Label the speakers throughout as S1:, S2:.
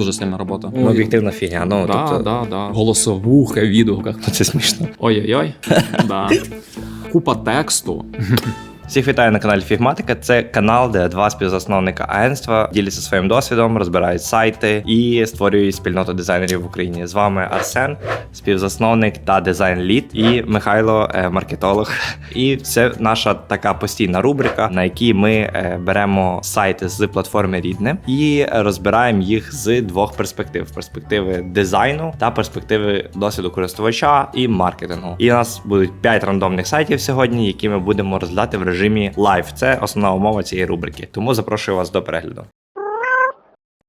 S1: дуже сильна робота.
S2: Ну, об'єктивна фігня. Ну,
S1: да,
S2: тобто,
S1: да, да. Голосовуха відгуках.
S2: це смішно.
S1: Ой-ой-ой. да. Купа тексту.
S2: Всіх вітаю на каналі Фігматика. Це канал, де два співзасновника агентства діляться своїм досвідом, розбирають сайти і створюють спільноту дизайнерів в Україні. З вами Арсен, співзасновник та дизайн-лід, і Михайло, е, маркетолог. І це наша така постійна рубрика, на якій ми е, беремо сайти з платформи Рідне і розбираємо їх з двох перспектив: перспективи дизайну та перспективи досвіду користувача і маркетингу. І у нас будуть 5 рандомних сайтів сьогодні, які ми будемо розглядати в режимі лайв. Це основна умова цієї рубрики. Тому запрошую вас до перегляду.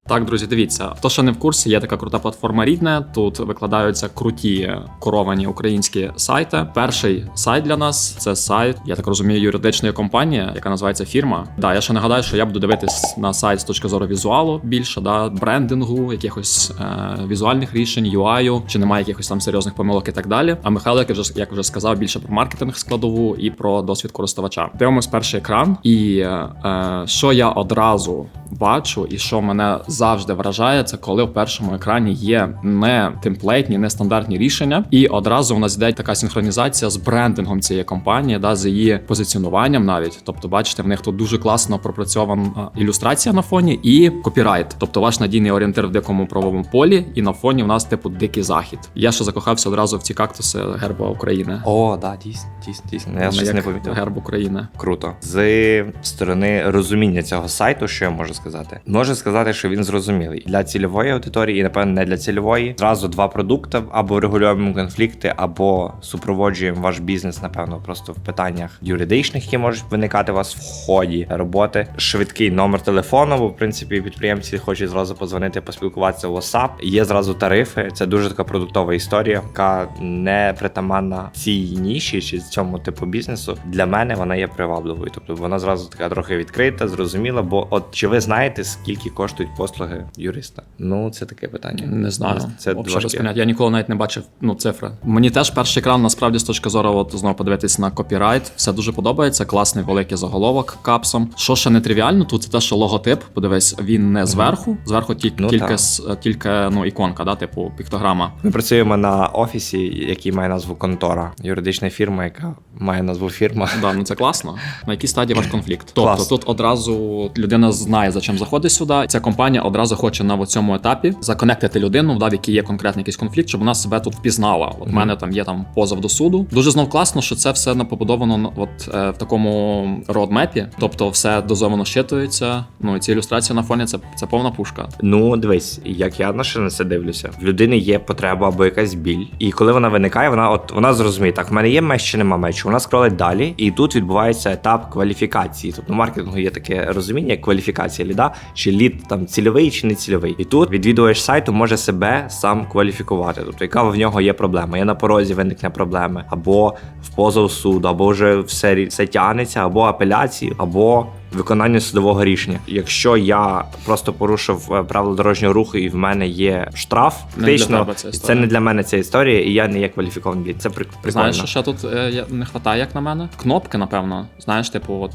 S1: Так, друзі, дивіться, хто ще не в курсі, є така крута платформа рідне. Тут викладаються круті коровані українські сайти. Перший сайт для нас це сайт, я так розумію, юридичної компанії, яка називається фірма. Да, я ще нагадаю, що я буду дивитись на сайт з точки зору візуалу більше, да, брендингу, якихось е, візуальних рішень, UI, чи немає якихось там серйозних помилок і так далі. А Михайло, як вже як вже сказав, більше про маркетинг складову і про досвід користувача. Дивимось перший екран, і е, е, що я одразу бачу, і що мене завжди вражає, це коли в першому екрані є не темплейтні, не стандартні рішення, і одразу у нас йде така синхронізація з брендингом цієї компанії, да, з її позиціонуванням навіть. Тобто, бачите, в них тут дуже класно пропрацьована ілюстрація на фоні і копірайт. Тобто ваш надійний орієнтир в дикому правовому полі, і на фоні в нас типу дикий захід. Я ще закохався одразу в ці кактуси герба України.
S2: О, да, дійсно, дійсно, дійсно. Я щось не помітив.
S1: Герб України.
S2: Круто. З сторони розуміння цього сайту, що я можу сказати? Можу сказати, що він зрозумілий для цільової аудиторії, і напевно не для цільової. Зразу два продукти: або регулюємо конфлікти, або супроводжуємо ваш бізнес, напевно, просто в питаннях юридичних, які можуть виникати у вас в ході роботи. Швидкий номер телефону, бо в принципі підприємці хочуть зразу позвонити, поспілкуватися в WhatsApp. Є зразу тарифи. Це дуже така продуктова історія, яка не притаманна цій ніші чи цьому типу бізнесу. Для мене вона є привабливою. Тобто вона зразу така трохи відкрита, зрозуміла. Бо от чи ви знаєте, скільки коштують послуги юриста? Ну це таке питання.
S1: Не знаю.
S2: Це
S1: без поняття. Я ніколи навіть не бачив ну, цифри. Мені теж перший екран, насправді, з точки зору, от знову подивитись на копірайт. Все дуже подобається. Класний великий заголовок капсом. Що ще не тривіально, тут це те, що логотип, подивись, він не зверху. Зверху тільки,
S2: Ну,
S1: тільки, с- тільки ну, іконка, да, типу піктограма.
S2: Ми працюємо на офісі, який має назву контора, юридична фірма, яка має назву фірма.
S1: Да, ну це класно. На якій стадії ваш конфлікт? Тобто тут одразу людина знає, за чим заходить сюди. Ця компанія одразу хоче на цьому етапі законектити людину, да, в якій є конкретний якийсь конфлікт, щоб вона себе тут впізнала. От в мене там є там позов до суду. Дуже знов класно, що це все на- побудовано от е, в такому родмепі, тобто все дозовано щитується. Ну і ці ілюстрації на фоні це, це повна пушка.
S2: Ну, дивись, як я на на це дивлюся. В людини є потреба або якась біль. І коли вона виникає, вона от вона зрозуміє, так, в мене є меч чи нема мечу. Вона скролить далі, і тут відбувається етап кваліфікації. Тобто маркетингу є таке розуміння, як кваліфікація ліда, чи лід там цільовий чи не цільовий. І тут відвідувач сайту може себе сам кваліфікувати. Тобто, яка в нього є проблема? Є на порозі виникне проблеми, або в позов суду, або вже все, все тягнеться, або апеляції, або виконання судового рішення. Якщо я просто порушив е, правила дорожнього руху і в мене є штраф, фактично це не для мене ця історія, і я не є кваліфікований. Це прик- прикольно.
S1: Знаєш, що ще тут е, не вистачає, як на мене? Кнопки, напевно. Знаєш, типу, от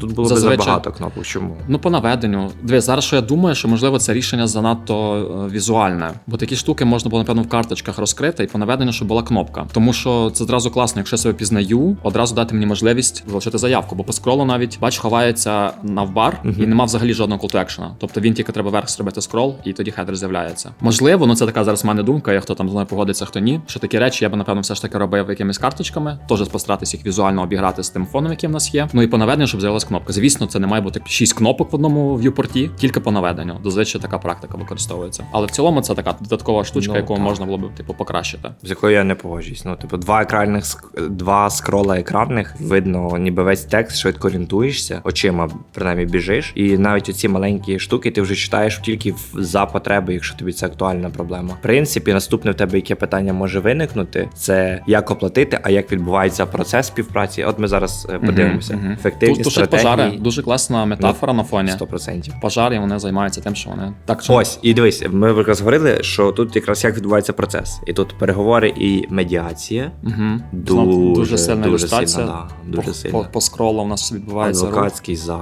S2: Тут було
S1: Зазвичай-
S2: забагато кнопок. Чому?
S1: Ну, по наведенню. Дивись, зараз що я думаю, що можливо це рішення занадто е, візуальне, бо такі штуки можна було напевно в карточках розкрити і по наведенню, щоб була кнопка. Тому що це зразу класно, якщо я себе пізнаю, одразу дати мені можливість залишити заявку. Бо по скролу навіть бач, ховається навбар і нема взагалі жодного call to action. Тобто він тільки треба вверх зробити скрол, і тоді хедер з'являється. Можливо, ну це така зараз в мене думка. Я хто там з мною погодиться, хто ні. Що такі речі я би напевно все ж таки робив якимись карточками, теж постаратися їх візуально обіграти з тим фоном, який в нас є. Ну і по наведенню, щоб з'явилась кнопка. Звісно, це не має бути шість кнопок в одному в'юпорті, тільки по наведенню. Дозвичай така практика використовується. Але в цілому це така додаткова штучка,
S2: Ну,
S1: яку
S2: так.
S1: можна було б типу покращити.
S2: З якою я не погоджуюсь. Ну, типу, два екранних два скрола екранних, видно, ніби весь текст, швидко орієнтуєшся, очима принаймні біжиш. І навіть оці маленькі штуки ти вже читаєш тільки за потреби, якщо тобі це актуальна проблема. В принципі, наступне в тебе яке питання може виникнути, це як оплатити, а як відбувається процес співпраці. От ми зараз е, подивимося.
S1: Мгм, мгм.
S2: Ефективні
S1: Тут тушать пожари. Дуже класна метафора на фоні.
S2: 100%.
S1: Пожари вони займаються тим, що вони так що
S2: Ось, і дивись, ми якраз говорили, що тут якраз як відбувається процес. І тут переговори і медіація.
S1: Угу.
S2: Дуже,
S1: дуже сильна
S2: дуже
S1: ілюстрація.
S2: сильно, да, дуже
S1: по,
S2: сильно.
S1: По, по скролу у нас відбувається рух.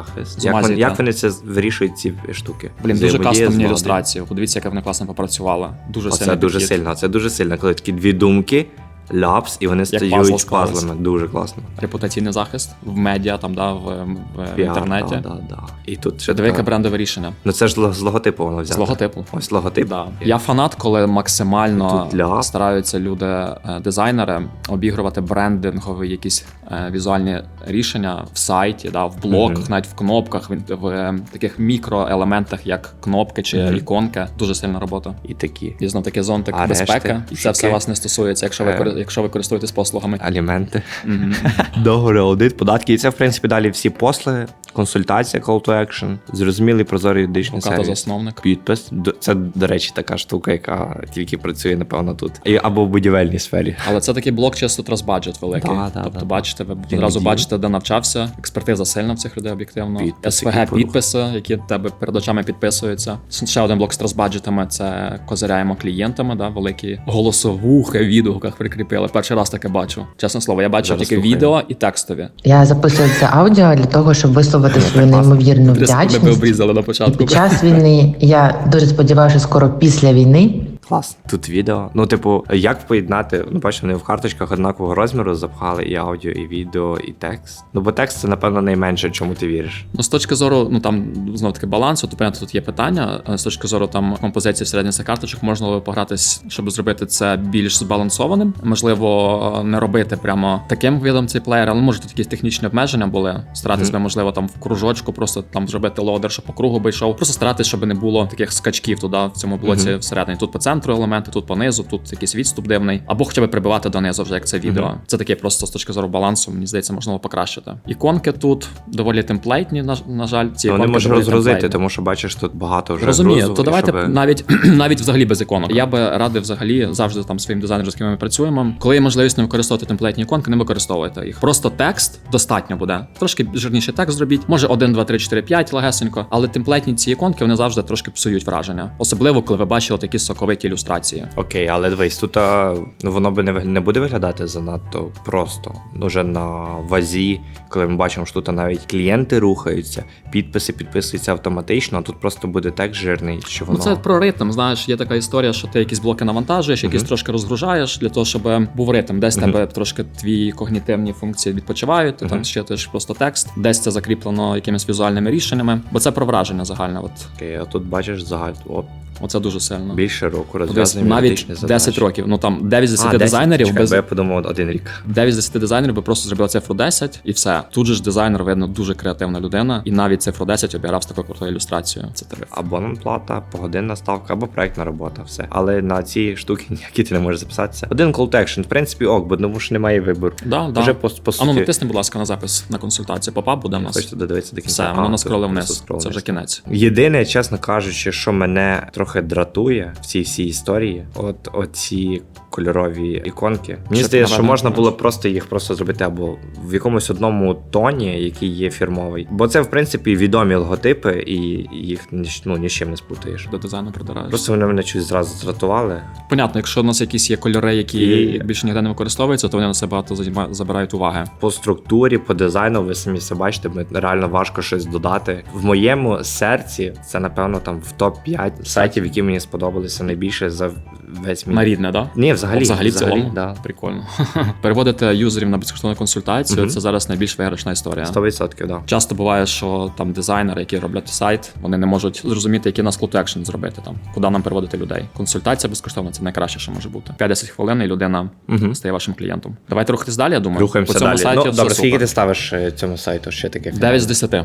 S2: Захист. Як, вони, як вони це вирішують ці штуки?
S1: Блін, дуже кастомні ілюстрації. Подивіться, яка вона класно попрацювала. Дуже
S2: Оце
S1: сильно
S2: дуже сильно. Це дуже сильно, коли такі дві думки, ляпс, і вони
S1: пазл
S2: стають пазлами. Дуже класно.
S1: Репутаційний захист в медіа, там, да, в, в
S2: Піар,
S1: інтернеті.
S2: Да, да, да. І тут ще
S1: Диви, яке
S2: така-
S1: брендове рішення.
S2: Ну це ж з ло- з логотипу воно взято.
S1: З логотипу.
S2: Ось логотип.
S1: Да. Я фанат, коли максимально
S2: Тут
S1: стараються люди, е, дизайнери, обігрувати брендингові якісь е, візуальні рішення в сайті, да, в блоках,
S2: Мгм.
S1: навіть в кнопках, в, в е, таких мікроелементах, як кнопки чи
S2: Мгм.
S1: іконки. Дуже сильна робота.
S2: І такі
S1: І знов таки зонтик
S2: А
S1: безпеки.
S2: решти?
S1: Це все
S2: Шуки?
S1: вас не стосується, якщо ви
S2: Е.
S1: якщо ви користуєтесь послугами.
S2: аліменти. Договори, аудит, податки. І це, в принципі, далі всі послуги, консультація, call to action, зрозумілий прозорий юридичний сервіс.
S1: засновник.
S2: Підпис. Це, до речі, така штука, яка тільки працює, напевно, тут. І, або в будівельній сфері.
S1: Але це такий блок чисто трасбаджет великий.
S2: Да, да,
S1: тобто,
S2: да.
S1: бачите, ви одразу бачите, де навчався. Експертиза сильна в цих людей об'єктивно. СВГ підписи, які в тебе перед очами підписуються. Ще один блок з трасбаджетами це козиряємо клієнтами. Да, великі голосовухи в відгуках прикріпили. Перший раз таке бачу. Чесне слово, я бачив
S2: Зараз
S1: тільки відео і текстові.
S3: Я записую це аудіо для того, щоб висловити свою неймовірну
S1: Три секунди ви
S3: вдячність.
S1: обрізали на початку.
S3: Під час війни я дуже сподіваюся, що скоро після війни
S2: Клас. Тут відео. Ну, типу, як поєднати? Ну, бачите, вони в карточках однакового розміру запхали і аудіо, і відео, і текст. Ну, бо текст це, напевно, найменше, чому ти віриш.
S1: Ну, з точки зору, ну там знов таки балансу, то понятно, тут є питання. Е, З точки зору там композиції всередині цих карточок можна було погратись, щоб зробити це більш збалансованим. Можливо, е, не робити прямо таким видом цей плеєр, але може тут якісь технічні обмеження були. Старатись би, можливо, там в кружочку, просто там зробити лодер, щоб по кругу би йшов. Просто старатись, щоб не було таких скачків туди в цьому блоці
S2: Мгм.
S1: всередині. Тут по центру елементи, тут по низу, тут якийсь відступ дивний, або хоча б прибивати донизу, вже як це відео.
S2: Мгм.
S1: Це таке просто з точки зору балансу. Мені здається, можна покращити. Іконки тут доволі темплейтні. На, на жаль, ці
S2: вони можуть розгрузити,
S1: темплейтні.
S2: тому що бачиш, тут багато вже
S1: Розумію,
S2: грузу,
S1: то давайте
S2: щоб-
S1: навіть навіть взагалі без іконок. Я би радив взагалі завжди там своїм дизайнерам, з ким ми працюємо. Коли є можливість не використовувати темплейтні іконки, не використовуйте їх. Просто текст достатньо буде. Трошки жирніший текст зробіть. Може 1, 2, 3, 4, 5 легесенько, але темплейтні ці іконки вони завжди трошки псують враження. Особливо, коли ви бачили такі соковиті ілюстрації.
S2: Окей, але дивись, тут а, ну, воно би не, вигля- не буде виглядати занадто просто. Уже на вазі, коли ми бачимо, що тут навіть клієнти рухаються, підписи підписуються автоматично, а тут просто буде текст жирний, що
S1: Ну це про ритм. Знаєш, є така історія, що ти якісь блоки навантажуєш, якісь
S2: Мгм.
S1: трошки розгружаєш для того, щоб був ритм. Десь
S2: Мгм.
S1: тебе трошки твої когнітивні функції відпочивають. Ти там
S2: Мгм.
S1: щитуєш просто текст, десь це закріплено якимись візуальними рішеннями, бо це про враження загальне. От
S2: Окей, а тут бачиш загаль, от
S1: оце дуже сильно.
S2: більше року
S1: Подивись,
S2: розв'язані
S1: навіть
S2: юридичні
S1: 10
S2: задачі.
S1: років. Ну там 9 з 10
S2: А, 10?
S1: дизайнерів
S2: Чекай,
S1: без
S2: я подумав один рік.
S1: 9 з 10 дизайнерів би просто зробили цифру 10 і все. Тут же ж дизайнер видно дуже креативна людина, і навіть цифру 10 обіграв з такою крутою ілюстрацією. Це тариф.
S2: Абонплата, погодинна ставка або проектна робота, все. Але на ці штуки ніякі ти не можеш записатися. Один call to action, в принципі, ок, бо тому що немає вибору.
S1: Да, да.
S2: Вже по, по
S1: А ну натисни, будь ласка, на запис на консультацію. Попап буде в нас.
S2: хочете додивитися до кінця.
S1: Все,
S2: А,
S1: воно наскролив вниз. Це вже кінець.
S2: Єдине, чесно кажучи, що мене трохи дратує в цій всій історії, от оці кольорові іконки. Мені здається, що можна було просто їх просто зробити або в якомусь одному тоні, який є фірмовий. Бо це, в принципі, відомі логотипи, і їх ну, ні з чим не спутаєш.
S1: До дизайну придираєш.
S2: Просто вони мене щось зразу дратували.
S1: Понятно, якщо у нас якісь є кольори, які
S2: І-
S1: більше ніде не використовуються, то вони на себе багато забирають уваги.
S2: По структурі, по дизайну, ви самі все бачите, ми- реально важко щось додати. В моєму серці це, напевно, там в топ-5 сайтів, які мені сподобалися найбільше за весь мій.
S1: На рідне, да?
S2: Ні, взагалі.
S1: О, взагалі в цілому?
S2: Да.
S1: Прикольно. Переводити юзерів на безкоштовну консультацію
S2: Мгм.
S1: це зараз найбільш виграшна історія.
S2: 100%, да.
S1: Часто буває, що там дизайнери, які роблять сайт, вони не можуть зрозуміти, який нас call to action зробити там, куди нам переводити людей. Консультація безкоштовна це найкраще, що може бути. 50 хвилин і людина
S2: Угу.
S1: стає вашим клієнтом. Давайте рухатись далі. Я думаю,
S2: Рухаємося
S1: По цьому
S2: далі.
S1: сайті
S2: ну,
S1: все
S2: добре, скільки
S1: супер.
S2: ти ставиш е, цьому сайту? Ще таке?
S1: 9 з 10.
S2: Е,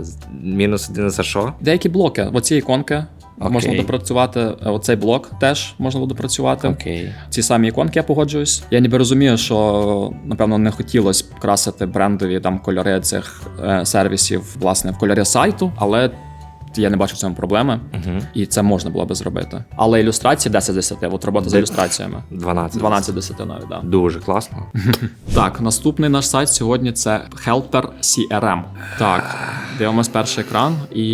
S2: з- мінус один за що?
S1: Деякі блоки, оці іконки.
S2: Окей.
S1: Можна допрацювати. Е, Оцей блок теж можна було допрацювати.
S2: Окей.
S1: Ці самі іконки я погоджуюсь. Я ніби розумію, що напевно не хотілося б красити брендові там кольори цих е, сервісів, власне, в кольорі сайту, але я не бачу в цьому проблеми,
S2: Угу.
S1: і це можна було би зробити. Але ілюстрації 10 з 10, от робота з ілюстраціями.
S2: 12.
S1: 12 з 10 навіть, да.
S2: Дуже класно.
S1: Так, наступний наш сайт сьогодні це Helper CRM. Так, дивимось перший екран і.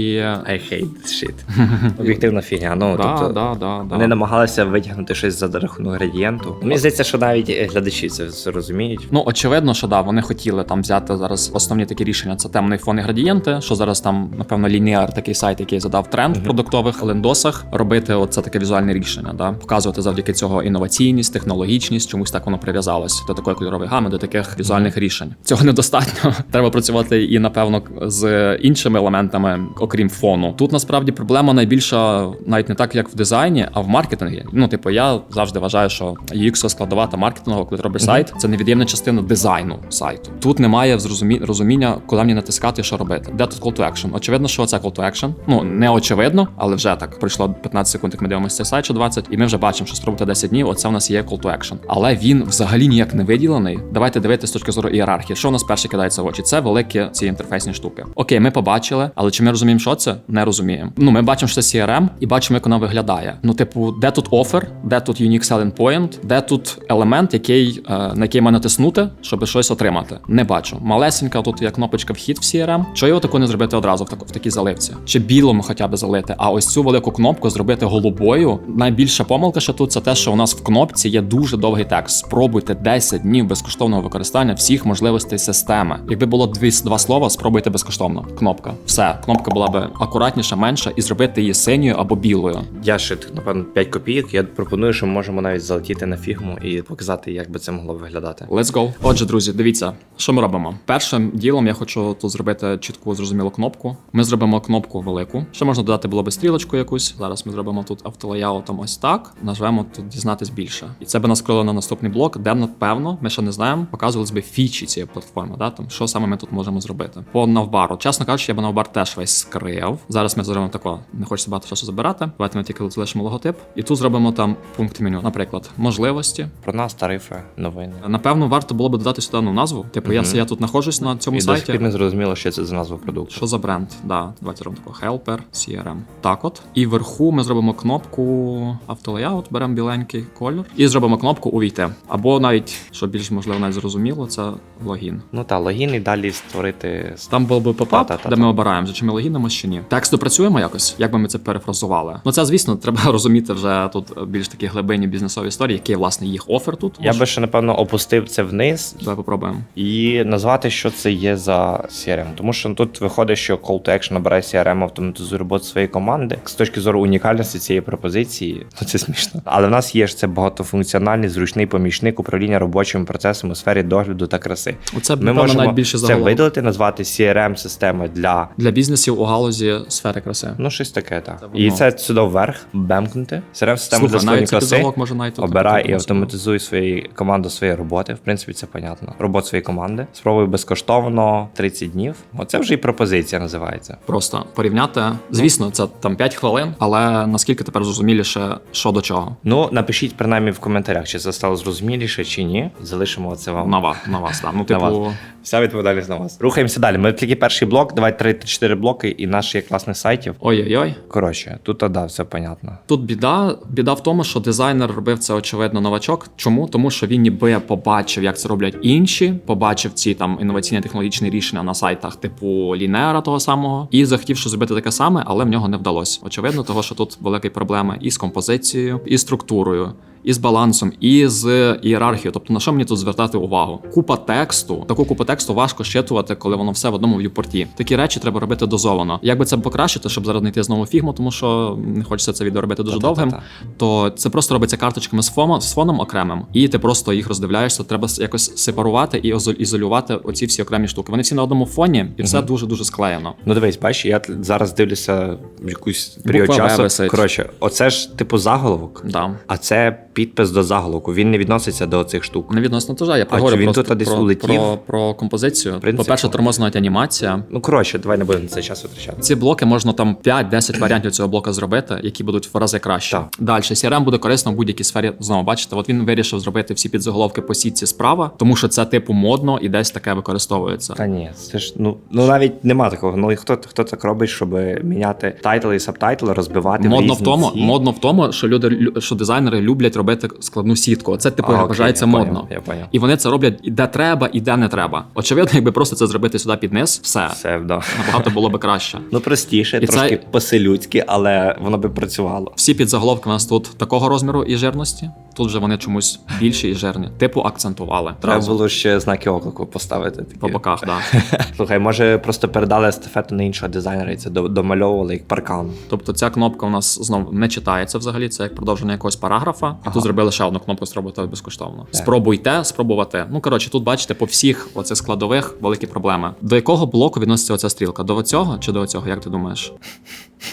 S2: I hate shit. Об'єктивна фігня. Ну,
S1: Да,
S2: тобто,
S1: да, да, да.
S2: Вони намагалися витягнути щось за рахунок градієнту. Мені здається, що навіть е, глядачі це розуміють.
S1: Ну, очевидно, що да, вони хотіли там взяти зараз основні такі рішення. Це темний фон і градієнти, що зараз там, напевно, лініар такий сайт, який задав тренд в продуктових лендосах, робити оце таке візуальне рішення, да? показувати завдяки цього інноваційність, технологічність, чомусь так воно прив'язалось до такої кольорової гами, до таких візуальних рішень. Цього недостатньо. Треба працювати і напевно з іншими елементами, окрім фону. Тут насправді проблема найбільша навіть не так, як в дизайні, а в маркетингі. Ну, типу, я завжди вважаю, що UX складова та маркетингова, коли ти робиш сайт, це невід'ємна частина дизайну сайту. Тут немає розуміння, куди мені натискати, що робити. Де тут call to action? Очевидно, що це call to action. Ну не очевидно, але вже так пройшло 15 секунд, як ми дивимося цей сайт чи 20, і ми вже бачимо, що спробувати 10 днів. Оце в нас є call to action. Але він взагалі ніяк не виділений. Давайте дивитися з точки зору ієрархії. Що у нас перше кидається в очі? Це великі ці інтерфейсні штуки. Окей, ми побачили, але чи ми розуміємо, що це? Не розуміємо. Ну, ми бачимо, що це CRM, і бачимо, як вона виглядає. Ну, типу, де тут офер, де тут unique selling point, де тут елемент, який, е, на який має натиснути, щоб щось отримати. Не бачу. Малесенька тут є кнопочка вхід в CRM. Чого його таку не зробити одразу в, таку, в такій заливці? Чи білому хоча б залити? А ось цю велику кнопку зробити голубою. Найбільша помилка ще тут це те, що у нас в кнопці є дуже довгий текст. Спробуйте 10 днів безкоштовного використання всіх можливостей системи. Якби було дві два слова, спробуйте безкоштовно. Кнопка. Все, кнопка була би акуратніша, менша, і зробити її синьою або білою.
S2: Я ще напевно 5 копійок. Я пропоную, що ми можемо навіть залетіти на фігму і показати, як би це могло виглядати.
S1: Let's go. Отже, друзі, дивіться, що ми робимо. Першим ділом я хочу тут зробити чітку зрозумілу кнопку. Ми зробимо кнопку велику. Ще можна додати було би стрілочку якусь. Зараз ми зробимо тут автолеяутом ось так. Нажмемо тут дізнатись більше. І це би нас скрило на наступний блок, де напевно, ми ще не знаємо, показувались би фічі цієї платформи. Да? Там що саме ми тут можемо зробити. По навбару. Чесно кажучи, я би навбар теж весь скрив. Зараз ми зробимо тако. Не хочеться багато часу забирати. Давайте ми тільки залишимо логотип. І тут зробимо там пункт меню. Наприклад, можливості.
S2: Про нас тарифи, новини.
S1: Напевно, варто було б додати сюди ну, назву. Типу, я,
S2: Мгм.
S1: я тут знаходжусь на цьому
S2: І
S1: сайті.
S2: пір не зрозуміло, що це за назва продукту.
S1: Що за бренд? Да, давайте зробимо таку Helper CRM. Так от. І вверху ми зробимо кнопку автолеяут, беремо біленький кольор. І зробимо кнопку увійти. Або навіть, що більш можливо навіть зрозуміло, це логін.
S2: Ну та логін і далі створити.
S1: Там був би попап,
S2: Та-та-та-та.
S1: де ми обираємо, чи ми логінимо, чи ні. Текст допрацюємо якось, як би ми це перефразували. Ну це, звісно, треба розуміти вже тут більш такі глибинні бізнесові історії, який власне їх офер тут.
S2: Я би ще напевно опустив це вниз
S1: Давай попробуємо.
S2: і назвати, що це є за CRM. Тому що тут виходить, що Call to Action набирає CRM, автоматизує роботу своєї команди. З точки зору унікальності цієї пропозиції, ну це смішно. Але в нас є ж це багатофункціональний зручний помічник управління робочими процесами у сфері догляду та краси.
S1: Оце
S2: Ми можемо
S1: навіть більше
S2: це видалити, назвати crm системи для.
S1: для бізнесів у галузі сфери краси.
S2: Ну, щось таке, так.
S1: Це
S2: І це сюди вверх, бемкнути. crm система
S1: Слухай,
S2: для
S1: навіть
S2: краси.
S1: може навіть
S2: Обирай і автоматизуй свої команду своєї роботи. В принципі, це понятно. Роботу своєї команди. Спробуй безкоштовно 30 днів. Оце вже і пропозиція називається.
S1: Просто порівняти. Звісно, це там 5 хвилин, але наскільки тепер зрозуміліше, що до чого.
S2: Ну, напишіть принаймні в коментарях, чи це стало зрозуміліше, чи ні. Залишимо це вам.
S1: На вас, на вас, так. Ну,
S2: На
S1: типу,
S2: Вся відповідальність на вас. Рухаємося далі. Ми тільки перший блок, давай 3-4 блоки, і наш є класних сайтів.
S1: ой-ой-ой.
S2: Коротше, тут да, все понятно.
S1: Тут біда. Біда в тому, що дизайнер робив це очевидно новачок. Чому? Тому що він ніби побачив, як це роблять інші, побачив ці там інноваційні технологічні рішення на сайтах, типу Лінеара того самого, і захотів що зробити таке саме, але в нього не вдалося. Очевидно, того, що тут великі проблеми і з композицією, і структурою. І з балансом, і з ієрархією. Тобто на що мені тут звертати увагу? Купа тексту, таку купу тексту важко щитувати, коли воно все в одному в'юпорті. Такі речі треба робити дозовано. Як би це покращити, щоб зараз не йти знову фігму, тому що не хочеться це відео робити дуже довгим то це просто робиться карточками з фоном, з фоном окремим, і ти просто їх роздивляєшся. Треба якось сепарувати і ізолювати оці всі окремі штуки. Вони всі на одному фоні, і все дуже дуже склеєно.
S2: Ну дивись, бачиш, я т- зараз дивлюся якусь період часу.
S1: висить.
S2: Коротше, оце ж типу заголовок,
S1: Да.
S2: а це підпис до заголовку. Він не відноситься до цих штук.
S1: Не відносно тожа, я
S2: чи
S1: поговорю
S2: він тут десь
S1: про,
S2: улетів?
S1: про, про композицію.
S2: Принципу.
S1: По-перше, тормозна анімація.
S2: Ну коротше, давай не будемо цей час витрачати.
S1: Ці блоки можна там 5-10 варіантів цього блока зробити, які будуть в рази краще.
S2: Так.
S1: Далі CRM буде корисно в будь-якій сфері. Знову бачите, от він вирішив зробити всі підзаголовки по сітці справа, тому що це типу модно і десь таке використовується.
S2: Та ні, це ж ну ну навіть нема такого. Ну і хто хто так робить, щоб міняти тайтл і сабтайтл, розбивати
S1: Модно в тому,
S2: ці?
S1: модно в тому, що люди лю- що дизайнери люблять робити складну сітку. Це типу
S2: А, окей,
S1: вважається
S2: я
S1: модно.
S2: поняв, я поняв.
S1: І вони це роблять і де треба, і де не треба. Очевидно, якби просто це зробити сюди під низ, все
S2: Все, да.
S1: набагато було би краще.
S2: Ну простіше,
S1: І
S2: трошки
S1: це-
S2: по-селюдськи, але воно би працювало.
S1: Всі підзаголовки у нас тут такого розміру і жирності. Тут вже вони чомусь більші і жирні. Типу акцентували.
S2: Треба було ще знаки оклику поставити. Такі.
S1: По боках, да.
S2: Слухай, може просто передали естафету на іншого дизайнера і це домальовували як паркан.
S1: Тобто ця кнопка у нас знову не читається взагалі. Це як продовження якогось параграфа.
S2: Ага.
S1: Тут зробили ще одну кнопку спробувати безкоштовно.
S2: Так.
S1: Спробуйте, спробувати. Ну коротше, тут бачите, по всіх оцих складових великі проблеми. До якого блоку відноситься оця стрілка? До цього чи до цього? Як ти думаєш?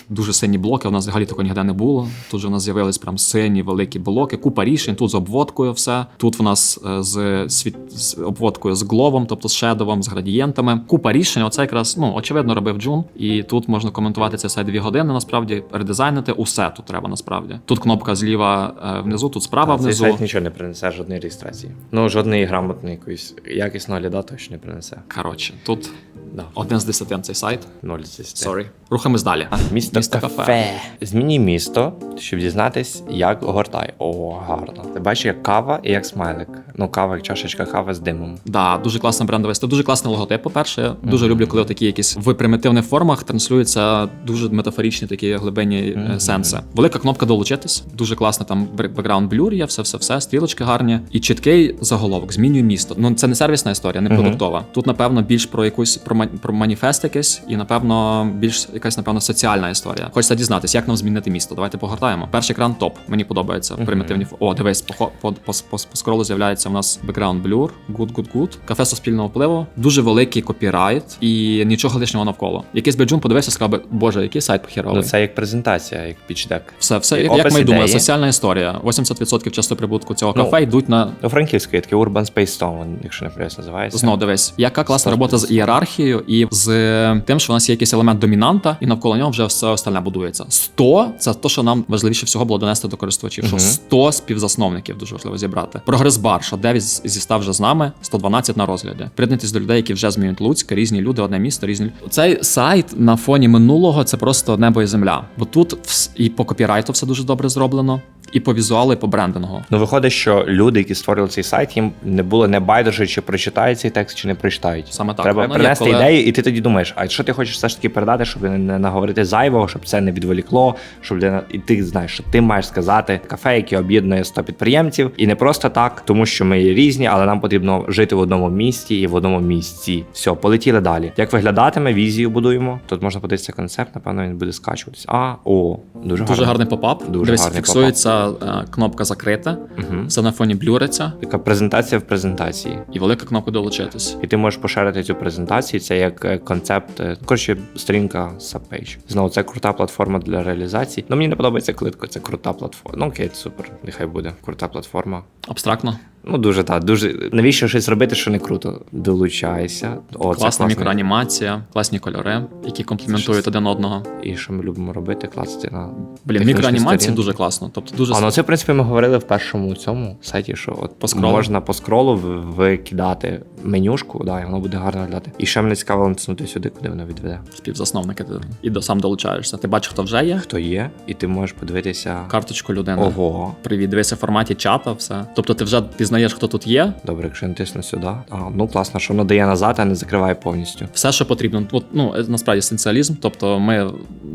S1: Дуже сині блоки. У нас взагалі такого ніде не було. Тут же у нас з'явились прям сині великі блоки, купа рішень. Тут з обводкою все. Тут в нас е, з світ з обводкою з гловом, тобто з шедовом, з градієнтами. Купа рішень. Оце якраз ну очевидно робив Джун. І тут можна коментувати це все дві години. Насправді редизайнити усе тут треба. Насправді тут кнопка зліва е, внизу, тут справа
S2: Цей
S1: внизу.
S2: сайт нічого не принесе, жодної реєстрації. Ну, жодної грамотної якоїсь якісного гляда точно не принесе.
S1: Коротше, тут
S2: Да.
S1: один з десяти цей сайт.
S2: Ноль з десяти.
S1: Сорі. Рухаємось далі.
S2: Місто,
S1: Місто
S2: кафе.
S1: кафе.
S2: Змінюй місто, щоб дізнатись, як гортай. О, гарно. Ти бачиш, як кава і як смайлик. Ну, кава, як чашечка кави з димом.
S1: Да, дуже класна брендова історія, дуже класний логотип. По-перше, я дуже люблю, коли такі якісь в примітивних формах транслюються дуже метафоричні такі глибинні е,
S2: Мгм.
S1: сенси. Велика кнопка долучитись, дуже класно. Там бекграунд блюр є, все, все, все, стрілочки гарні. І чіткий заголовок. Змінює місто. Ну це не сервісна історія, не продуктова. Тут, напевно, більш про якусь про, про маніфест якийсь, і напевно більш якась, напевно, соціальна історія. Хочеться дізнатися, як нам змінити місто. Давайте погортаємо. Перший екран топ. Мені подобається.
S2: Мгм.
S1: Примітивні фо- О, дивись, по, по, по, по, по скролу з'являється у нас бекграунд блюр, good, good, good. Кафе суспільного впливу, дуже великий копірайт і нічого лишнього навколо. Якийсь беджун подивився, сказав би, боже, який сайт похіровий.
S2: Ну, це як презентація, як пічдек.
S1: Все, все, як, як ми думаємо, соціальна історія. 80% часто прибутку цього
S2: Ну,
S1: кафе йдуть на.
S2: У Франківську є такий Urban Space Stone, якщо не помиляюсь, називається.
S1: Знову дивись, яка класна робота з
S2: відсотків.
S1: Ієрархією і з тим, що у нас є якийсь елемент домінанта, і навколо нього вже все остальне будується. 100 – це те, що нам важливіше всього було донести до користувачів. Що
S2: Мгм.
S1: 100 співзасновників дуже важливо зібрати. Прогрес бар, що 9 з- зі 100 вже з нами, 112 на розгляді. Приєднуйтесь до людей, які вже змінюють Луцьк, різні люди, одне місто, різні Цей сайт на фоні минулого це просто небо і земля. Бо тут і по копірайту все дуже добре зроблено, і по візуалу, і по брендингу.
S2: Ну, виходить, що люди, які створювали цей сайт, їм не було не байдуже, чи прочитають цей текст, чи не прочитають.
S1: Саме так.
S2: Треба
S1: є,
S2: принести
S1: коли-
S2: ідею, і ти тоді думаєш, а що ти хочеш все ж таки передати, щоб не наговорити зайвого, щоб це не відволікло, щоб людина- і ти знаєш, що ти маєш сказати кафе, яке об'єднує 100 підприємців, і не просто так, тому що ми є різні, але нам потрібно жити в одному місті і в одному місці. Все, полетіли далі. Як виглядатиме, візію будуємо. Тут можна подивитися концепт, напевно, він буде скачуватись. А, о, дуже,
S1: Дуже гарний попап.
S2: Дуже
S1: Дивись,
S2: гарний
S1: фіксується е, кнопка закрита,
S2: Угу.
S1: все на фоні блюриться,
S2: Така презентація в презентації.
S1: і велика кнопка долучитись.
S2: І ти можеш поширити цю презентацію. Це як е, концепт, е, коротше, сторінка Subpage. Знову це крута платформа для реалізації. Ну мені не подобається клитко, це крута платформа. Ну окей, супер, нехай буде. Крута платформа.
S1: Абстрактно.
S2: Ну дуже так, дуже навіщо щось робити, що не круто? Долучайся. О, це
S1: Класна мікроанімація, класні кольори, які компліментують один одного.
S2: І що ми любимо робити, класти на
S1: Блін,
S2: технічні
S1: мікроанімації
S2: сторінки.
S1: дуже класно. Тобто дуже
S2: А ну це в принципі ми говорили в першому цьому сайті, що от
S1: По скролу?
S2: можна по скролу в- викидати менюшку, да, і воно буде гарно глядати. І ще мене цікаво натиснути сюди, куди воно відведе.
S1: співзасновники ти і до сам долучаєшся. Ти бачиш, хто вже є.
S2: Хто є, і ти можеш подивитися.
S1: Карточку людини.
S2: Ого.
S1: Привіт, дивися в форматі чата, все. Тобто ти вже пізнаєш, хто тут є.
S2: Добре, якщо я натисну сюди. А, ну класно, що воно дає назад, а не закриває повністю.
S1: Все, що потрібно. От, ну е, насправді есенціалізм. Тобто, ми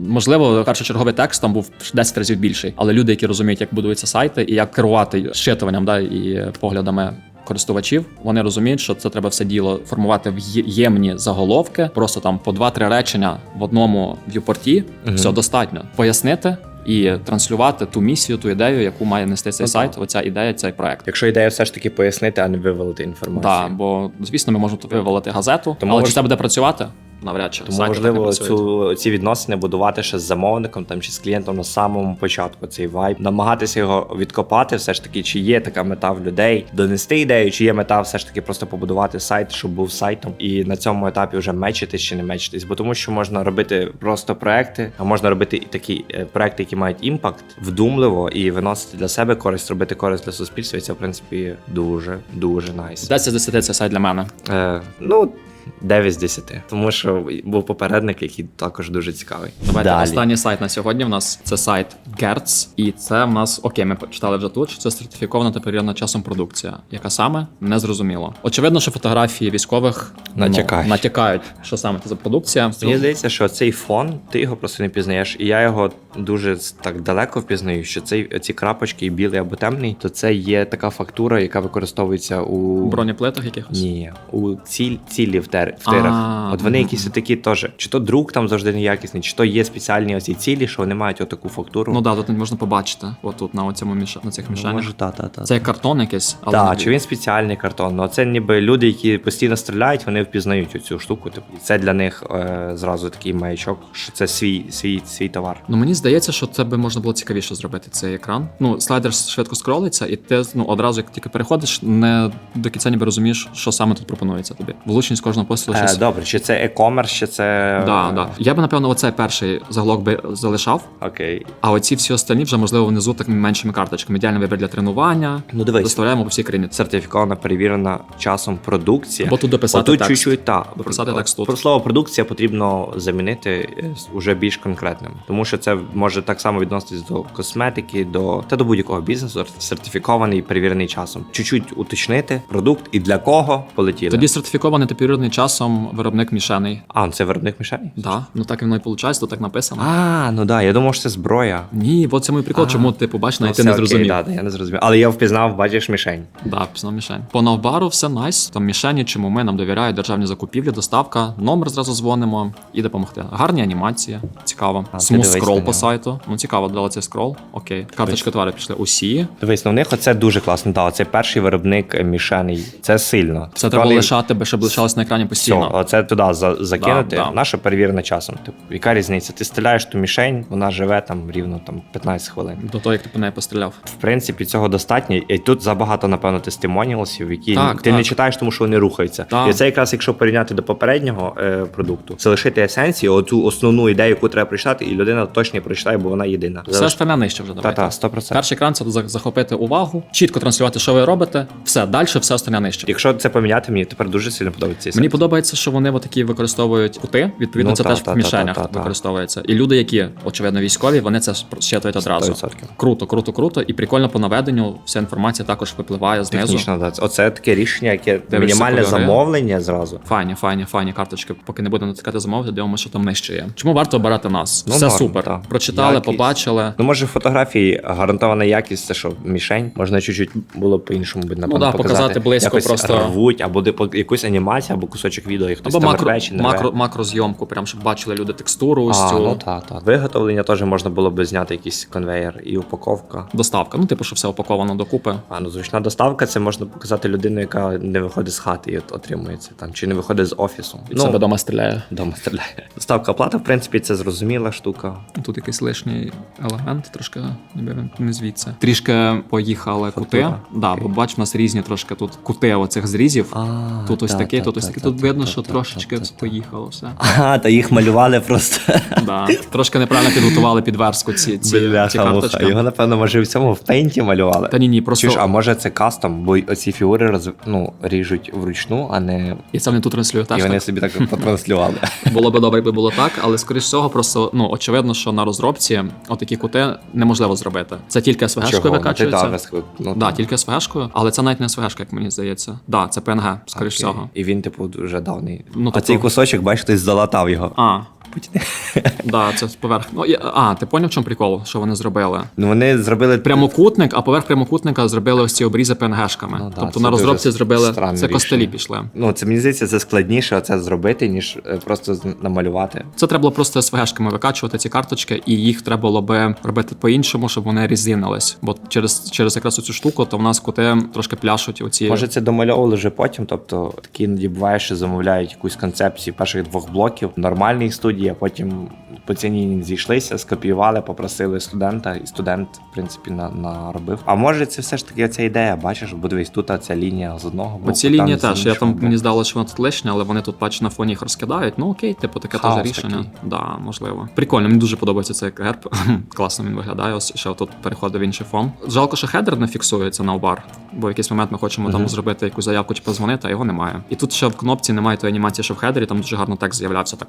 S1: можливо, першочерговий текст там був 10 разів більший, але люди, які розуміють, як будуються сайти і як керувати щитуванням, да, і поглядами. Користувачів вони розуміють, що це треба все діло формувати в ємні заголовки, просто там по 2-3 речення в одному в'юпорті.
S2: Мгм.
S1: Все достатньо. Пояснити, і транслювати ту місію, ту ідею, яку має нести цей
S2: Ну,
S1: сайт. Оця ідея, цей проект.
S2: Якщо ідея все ж таки пояснити, а не вивалити інформацію.
S1: Так, бо звісно, ми можемо вивалити газету,
S2: Тому
S1: але
S2: важ-
S1: чи це буде працювати? Навряд чи
S2: Тому
S1: працюють.
S2: цю ці відносини будувати ще з замовником там чи з клієнтом на самому початку. Цей вайб, намагатися його відкопати, все ж таки, чи є така мета в людей, донести ідею, чи є мета все ж таки просто побудувати сайт, щоб був сайтом, і на цьому етапі вже мечитись чи не мечитись. Бо тому, що можна робити просто проекти, а можна робити і такі е, проекти, які мають імпакт, вдумливо і виносити для себе користь, робити користь для суспільства. І це в принципі дуже дуже найс.
S1: 10 з 10 це сайт для мене.
S2: Е, ну. 9 з 10, тому що був попередник, який також дуже цікавий.
S1: Давайте
S2: Далі.
S1: останній сайт на сьогодні. У нас це сайт Gertz, і це в нас окей. Ми почитали вже тут. що Це сертифікована та перевірена часом продукція. Яка саме не зрозуміло. Очевидно, що фотографії військових ну,
S2: Натякають.
S1: натякають, що саме це за продукція.
S2: Мені здається, що цей фон, ти його просто не пізнаєш, і я його дуже так далеко впізнаю, що цей ці крапочки, і білий або темний, то це є така фактура, яка використовується у
S1: у бронеплитах якихось.
S2: Ні, у ціль, цілі в, тер, в тирах.
S1: А,
S2: От вони якісь такі теж. Чи то друк там завжди неякісний, чи то є спеціальні оці цілі, що вони мають отаку фактуру.
S1: Ну да, тут можна побачити. Отут на цьому міша на цих мішанях.
S2: може, та, та, та.
S1: Це картон якийсь, але
S2: Так, чи він спеціальний картон? Ну це ніби люди, які постійно стріляють, вони впізнають цю штуку. Типу, це для них е, зразу такий маячок, що це свій, свій, свій товар.
S1: Ну мені здається, що це би можна було цікавіше зробити цей екран. Ну, слайдер швидко скролиться, і ти ну одразу, як тільки переходиш, не до кінця ніби розумієш, що саме тут пропонується тобі. Влучність кожного посилу
S2: Е, добре, чи це e-commerce, чи це.
S1: Да, да. Я би напевно оцей перший заголовок би залишав,
S2: Окей.
S1: а оці всі остальні вже можливо внизу такими меншими карточками. Ідеальний вибір для тренування.
S2: Ну дивись.
S1: Доставляємо по всій країні.
S2: Сертифікована, перевірена часом продукція.
S1: Або тут дописати
S2: Отут
S1: текст.
S2: чуть-чуть
S1: Дописати текст тут.
S2: Про слово продукція потрібно замінити е, уже більш конкретним, тому що це може так само відноситись до косметики, до та до будь-якого бізнесу, сертифікований, перевірений часом. Чуть-чуть уточнити продукт і для кого полетіли.
S1: Тоді сертифікований та перевірений часом виробник мішаний.
S2: А, це виробник мішень?
S1: Да, ну так і воно і виходить, тут так написано.
S2: А, ну да, я думав, що це зброя.
S1: Ні, бо це мій прикол,
S2: А.
S1: чому ти побачив,
S2: Ну,
S1: ти
S2: все
S1: не
S2: окей,
S1: зрозумів.
S2: Да, да, я не зрозумів. Але я впізнав, бачиш мішень.
S1: Да, пізнав мішень. По навбару все найс. Там мішені, чому ми нам довіряють державні закупівлі, доставка, номер зразу дзвонимо і допомогти. Гарні анімації, цікаво.
S2: А, ти
S1: Смуз
S2: дивись на
S1: скрол
S2: нього.
S1: по сайту. Ну цікаво, дали цей скрол. Окей. Карточки товарів пішли усі.
S2: Дивись, ну в них оце дуже класно. Да, це перший виробник е, мішений. Це сильно.
S1: Це треба лишати, щоб лишалось на екрані
S2: Все,
S1: постійно.
S2: оце туди за- закинути.
S1: Да, да.
S2: Наша перевірена часом. Типу, яка різниця? Ти стріляєш ту мішень, вона живе там рівно там 15 хвилин.
S1: До того, як ти по неї постріляв.
S2: В принципі, цього достатньо. І тут забагато, напевно, тестимоніалсів, які
S1: Так,
S2: ти
S1: так.
S2: не читаєш, тому що вони рухаються.
S1: Так.
S2: І це якраз, якщо порівняти до попереднього е, продукту, залишити есенцію, оцю основну ідею, яку треба прочитати, і людина точно прочитає, бо вона єдина.
S1: Все ж не нижче вже давайте.
S2: та, 100%.
S1: Перший екран це захопити увагу, чітко транслювати, що ви робите. Все, далі все остальне нижче.
S2: Якщо це поміняти, мені тепер дуже сильно подобається.
S1: Мені. Подобається, що вони такі використовують кути. Відповідно,
S2: Ну,
S1: це
S2: та,
S1: теж
S2: та,
S1: в мішенях
S2: та, та, та.
S1: використовується. І люди, які очевидно військові, вони це щитують одразу.
S2: 100%.
S1: Круто, круто, круто. І прикольно по наведенню. Вся інформація також випливає знизу.
S2: Технічно, да. Оце таке рішення, яке
S1: Дивишся
S2: мінімальне
S1: кольори.
S2: замовлення зразу.
S1: Файні, файні, файні карточки. Поки не будемо натискати замовити, дивимося, що там нижче є. Чому варто обирати нас?
S2: Ну,
S1: Все
S2: норм,
S1: супер.
S2: та.
S1: Прочитали,
S2: Якість.
S1: побачили.
S2: Ну, може, фотографії гарантована якість, це що мішень. Можна чуть-чуть було по-іншому би напевно,
S1: Ну да, показати близько
S2: Якось
S1: просто.
S2: рвуть, або де- по- якусь анімацію, або кусочок відео, і хтось
S1: Або
S2: там
S1: макро,
S2: рве чи не
S1: макро,
S2: рве.
S1: макрозйомку, прям щоб бачили люди текстуру, ось
S2: А,
S1: цю
S2: ну так, так. Виготовлення теж можна було би зняти якийсь конвейер і упаковка.
S1: доставка. Ну, типу, що все упаковано докупи.
S2: А ну зручна доставка це можна показати людину, яка не виходить з хати і от отримується там, чи не виходить з офісу.
S1: І себе вдома стріляє.
S2: Дома стріляє. Доставка оплата, в принципі, це зрозуміла штука.
S1: Тут якийсь лишній елемент, трошки ніби він не звідси. Трішки поїхали кути. Да, бо бач, у нас різні трошки тут кути оцих зрізів.
S2: А,
S1: тут ось
S2: та,
S1: такий,
S2: та,
S1: тут ось
S2: та,
S1: такий. Тут видно, що трошечки поїхало все.
S2: Ага, та їх малювали просто.
S1: Да. Трошки неправильно підготували під верстку ці, ці, ці карточки.
S2: Його, напевно, може в цьому в пейнті малювали.
S1: Та ні, ні, просто
S2: а може це кастом, бо оці фігури роз... ну, ріжуть вручну, а не.
S1: і це вони тут транслюють
S2: І вони
S1: так.
S2: собі так потранслювали.
S1: Було би добре, якби було так, але скоріш всього, просто ну очевидно, що на розробці отакі кути неможливо зробити. Це тільки СВГ-шкою викачується.
S2: Ну, ти, да, ну,
S1: Да, тільки СВГ-шкою, але це навіть не СВГ-шка, як мені здається. Да, це PNG, скоріш всього.
S2: І він, типу, вже давний.
S1: Ну,
S2: а
S1: тобто-
S2: цей кусочок, бачиш, хтось залатав його.
S1: А,
S2: потяни.
S1: Да, це поверх. Ну, я- а, ти поняв, в чому прикол, що вони зробили?
S2: Ну вони зробили
S1: Прямокутник, а поверх прямокутника зробили ось ці обрізи ПНГшками.
S2: Ну да,
S1: тобто
S2: це
S1: на розробці
S2: дуже
S1: зробили
S2: странне
S1: це костелі
S2: рішення.
S1: пішли.
S2: Ну, це мені здається, це складніше це зробити, ніж е, просто з- намалювати.
S1: Це треба було просто СВГшками викачувати ці карточки, і їх треба було би робити по-іншому, щоб вони різинились. Бо через, через якраз цю штуку, то в нас кути трошки пляшуть оці.
S2: Може, це домальовували вже потім. Тобто такі іноді буває, що замовляють якусь концепцію перших двох блоків в нормальній а потім по ціні зійшлися, скопіювали, попросили студента, і студент, в принципі, на, наробив. А може, це все ж таки ця ідея, бачиш, бо дивись, тут ця лінія з одного боку.
S1: Оці
S2: там
S1: лінії
S2: з
S1: теж. Я
S2: іншого
S1: там мені
S2: боку.
S1: здалося, що воно тут лишнє, але вони тут бач на фоні їх розкидають. Ну окей, типу таке
S2: Хаос
S1: теж рішення.
S2: такий.
S1: Да, можливо. Прикольно, мені дуже подобається цей герб. Класно він виглядає. Ось ще тут переходить в інший фон. Жалко, що хедер не фіксується на бар, бо в якийсь момент ми хочемо там зробити якусь заявку чи позвонити, а його немає. І тут ще в кнопці немає тої анімації, що в хедері, там дуже гарно текст з'являвся так.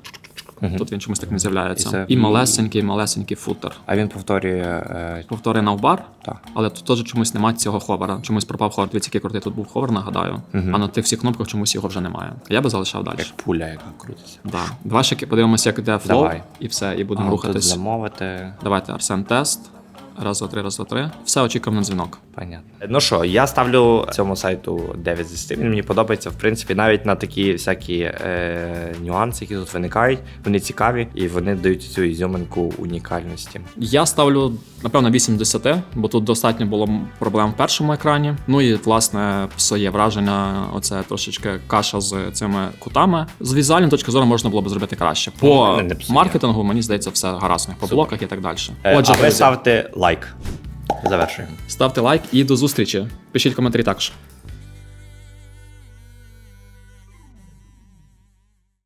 S1: Тут він чомусь так не з'являється.
S2: І це-
S1: І малесенький, малесенький футер.
S2: А він повторює. Е,
S1: Повторює навбар,
S2: Так.
S1: але тут теж чомусь немає цього ховера. Чомусь пропав ховер. Дивіться, який крутий тут був ховер, нагадаю. А на тих всіх кнопках чомусь його вже немає. Я би залишав далі.
S2: як пуля, яка крутиться.
S1: Да. Давай ще подивимося, як йде флоу,
S2: Давай.
S1: і все, і будемо
S2: А, тут замовити.
S1: Давайте Арсен тест. Раз, два, три, раз, два, три. Все, очікуємо на дзвінок.
S2: Понятно. Ну що, я ставлю цьому сайту 9 з 10. Він мені подобається, в принципі, навіть на такі всякі е, нюанси, які тут виникають. Вони цікаві і вони дають цю ізюминку унікальності.
S1: Я ставлю, напевно, 8 з 10, бо тут достатньо було проблем в першому екрані. Ну і власне своє враження, оце трошечки каша з цими кутами. З візуальної точки зору можна було б зробити краще. По
S2: Ну, не
S1: маркетингу, мені здається, все гаразд по блоках і так далі.
S2: Е,
S1: Отже,
S2: а ви ставте лайк. Завершуємо.
S1: ставте лайк і до зустрічі. Пишіть коментарі також.